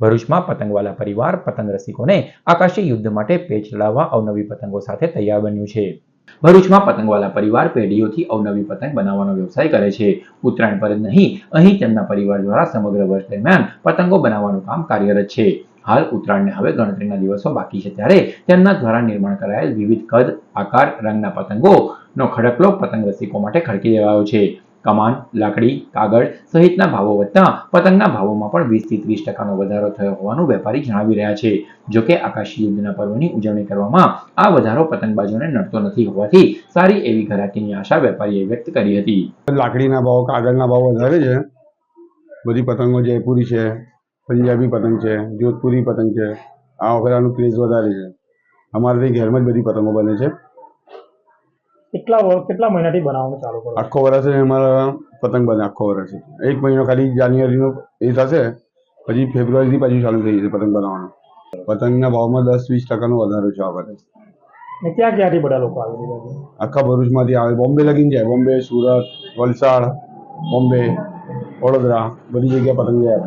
ભરૂચમાં પતંગવાલા પરિવાર પતંગ રસિકોને આકાશી યુદ્ધ માટે પેચ ચડાવવા અવનવી પતંગો સાથે તૈયાર બન્યું છે. ભરૂચમાં પતંગવાલા પરિવાર પેઢીઓથી અવનવી પતંગ બનાવવાનો વ્યવસાય કરે છે. ઉત્તરાયણ પર નહીં, અહીં તેમના પરિવાર દ્વારા સમગ્ર વર્ષ દરમિયાન પતંગો બનાવવાનું કામ કાર્યરત છે. હાલ ઉત્તરાયણને હવે ગણતરીના દિવસો બાકી છે ત્યારે તેમના દ્વારા નિર્માણ કરાયેલ વિવિધ કદ, આકાર, રંગના પતંગોનો ખડકલો પતંગ રસિકો માટે ખડકી દેવાયો છે. કમાન, લાકડી, કાગળ સહિતના ભાવો વધતા પતંગના ભાવોમાં પણ વીસથી ત્રીસ ટકાનો વધારો થયો હોવાનું વેપારી જણાવી રહ્યા છે. જોકે આકાશી યુદ્ધના પર્વની ઉજવણી કરવામાં આ વધારો પતંગબાજોને નડતો નથી હોવાથી સારી એવી ઘરાકીની આશા વેપારીએ વ્યક્ત કરી હતી. લાકડીના ભાવ, કાગળના ભાવ વધારે છે. બધી પતંગો જયપુરી છે, પંજાબી પતંગ છે, જોધપુરી પતંગ છે. આ વખતે આનું ક્રેઝ વધારે છે. અમારે ત્યાં ઘેરમાં જ બધી પતંગો બને છે. કેટલા કેટલા મહિનાથી બનાવવાનું ચાલુ કરો આખો વર્ષ અમારા પતંગ બને આખો વર્ષ. એક મહિનો ખાલી જાન્યુઆરીનો એ થશે પછી ફેબ્રુઆરીથી પાછું ચાલુ થઈ જશે પતંગ બનાવવાનું. પતંગના ભાવમાં દસ વીસ ટકાનો વધારો છે આ વર્ષ ને ક્યાં ક્યાંથી બધા લોકો આવી રહ્યા છે? આખા ભરૂચમાંથી આવે. બોમ્બે લગીને જાય. બોમ્બે સુરત વલસાડ બોમ્બે વડોદરા બધી જગ્યાએ પતંગ જાય.